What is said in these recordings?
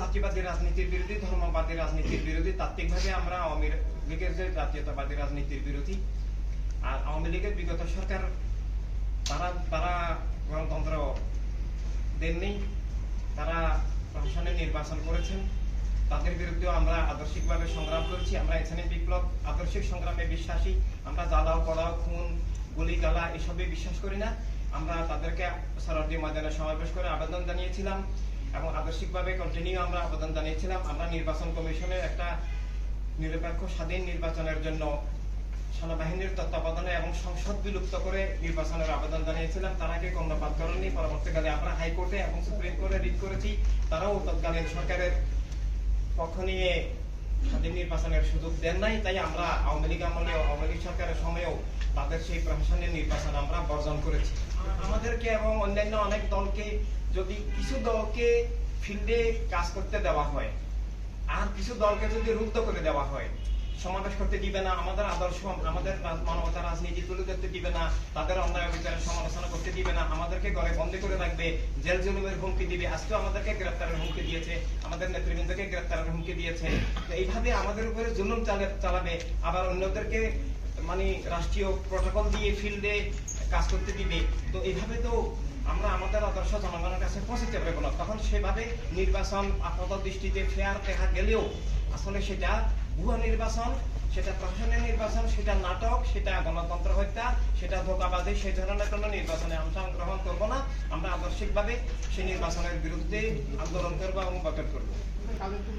জাতিবাদী রাজনীতির বিরোধী, ধর্মবাদী রাজনীতির বিরোধী, তাত্ত্বিকভাবে আমরা আওয়ামী লীগের যে জাতীয়তাবাদী রাজনীতির বিরোধী, আর আওয়ামী লীগের বিগত সরকার তারা তারা গণতন্ত্র দেননি, তারা প্রশাসনে নির্বাচন করেছেন, তাদের বিরুদ্ধেও আমরা আদর্শিকভাবে সংগ্রাম করছি, আমরা এখানে বিপ্লব, আদর্শিক সংগ্রামে বিশ্বাসী, আমরা জ্বালাও, পড়াও, খুন, গুলি, গালা এসবে বিশ্বাস করি না, আমরা তাদেরকে সরদি ময়দানে সমাবেশ করে আবেদন জানিয়েছিলাম এবং আদর্শিকভাবে কন্টিনিউ আমরা আবেদন জানিয়েছিলাম। আমরা নির্বাচন কমিশনের একটা নিরপেক্ষ স্বাধীন নির্বাচনের জন্য সেনাবাহিনীর তত্ত্বাবধানে এবং সংসদ বিলুপ্ত করে নির্বাচনের আবেদন জানিয়েছিলাম। তারা কি কর্ণপাত করেনি পরবর্তীকালে আমরা হাইকোর্টে এবং সুপ্রিম কোর্টে রিট করেছি। তারাও তৎকালীন সরকারের পক্ষ নিয়ে স্বাধীন নির্বাচনের সুযোগ দেন নাই। তাই আমরা আওয়ামী লীগ আমলে আওয়ামী লীগ সরকারের সময়েও তাদের সেই প্রশাসনের নির্বাচন আমরা বর্জন করেছি। আমাদেরকে এবং অন্যান্য অনেক দলকে যদি কিছু দলকে ফিল্ডে কাজ করতে দেওয়া হয়, আর কিছু দলকে যদি রুদ্ধ করে দেওয়া হয়, সমাবেশ করতে দিবে না, আমাদের আদর্শ, আমাদের মানবতা, রাজনীতি তুলে ধরতে দিবে না, তাদের অন্যায় বিচারের সমালোচনা করতে দিবে না, আমাদেরকে ঘরে বন্দি করে রাখবে, জেল জুলুমের হুমকি দিবে, আজকেও আমাদেরকে গ্রেপ্তারের হুমকি দিয়েছে, আমাদের নেতৃবৃন্দকে গ্রেপ্তারের হুমকি দিয়েছে। এইভাবে আমাদের উপরে জুলুম চালাবে, আবার অন্যদেরকে মানে রাষ্ট্রীয় প্রটোকল দিয়ে ফিল্ডে কাজ করতে দিবে তো এইভাবে তো আমরা আমাদের আদর্শ জনগণের কাছে পৌঁছতে পারব না। তখন সেভাবে নির্বাচন আপাত দৃষ্টিতে ফেয়ার দেখা গেলেও আসলে সেটা ভুয়া নির্বাচন সেটা প্রশাসনের নির্বাচন সেটা নাটক সেটা গণতন্ত্র হত্যা সেটা ধোকাবাজি সেই ধরনের কোনো নির্বাচনে অংশগ্রহণ করব না। আমরা আদর্শিকভাবে সেই নির্বাচনের বিরুদ্ধে আন্দোলন করব এবং বয়কট করব।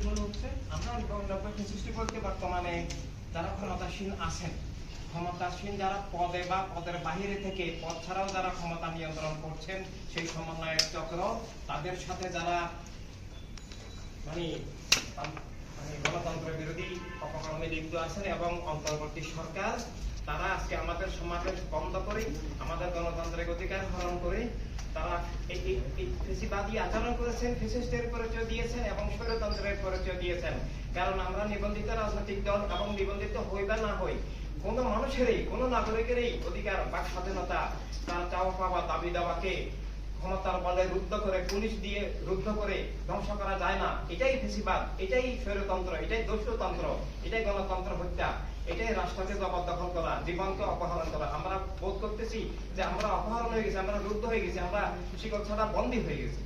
মনে হচ্ছে? আমরা নব্বই পঁচিশটি বলতে বর্তমানে যারা ক্ষমতাসীন আছেন ক্ষমতাসীন যারা পদে বা পদের বাহিরে থেকে, পদ ছাড়াও যারা ক্ষমতা নিয়ন্ত্রণ করছেন, সেই সমন্বয়ের চক্র, তাদের সাথে যারা মানে মানে গণতন্ত্র বিরোধী অপকর্মে লিপ্ত আছেন এবং অন্তর্বর্তী সরকার, তারা আজকে আমাদের সমাবেশ বন্ধ করে, আমাদের গণতান্ত্রিক অধিকার হরণ করে, তারা ফেসিবাদী আচরণ করেছেন, ফেসিস্টের পরিচয় দিয়েছেন এবং স্বৈরতন্ত্রের পরিচয় দিয়েছেন। কারণ আমরা নিবন্ধিত রাজনৈতিক দল এবং নিবন্ধিত হই বা না হই কোন মানুষেরই, কোন নাগরিকেরই অধিকার বা স্বাধীনতা তার চাওয়া পাওয়া দাবি দাওয়াকে ক্ষমতার বলে রুদ্ধ করে, পুলিশ দিয়ে রুদ্ধ করে ধ্বংস করা যায় না। এটাই ফেসিবাদ, এটাই স্বৈরতন্ত্র, এটাই দস্যুতন্ত্র এটাই গণতন্ত্র হত্যা, এটাই রাষ্ট্রকে জবরদখল করা, জীবনকে অপহরণ করা। আমরা বোধ করতেছি যে আমরা অপহরণ হয়ে গেছি, আমরা রুদ্ধ হয়ে গেছি, আমরা শিকল ছাড়া বন্দী হয়ে গেছি।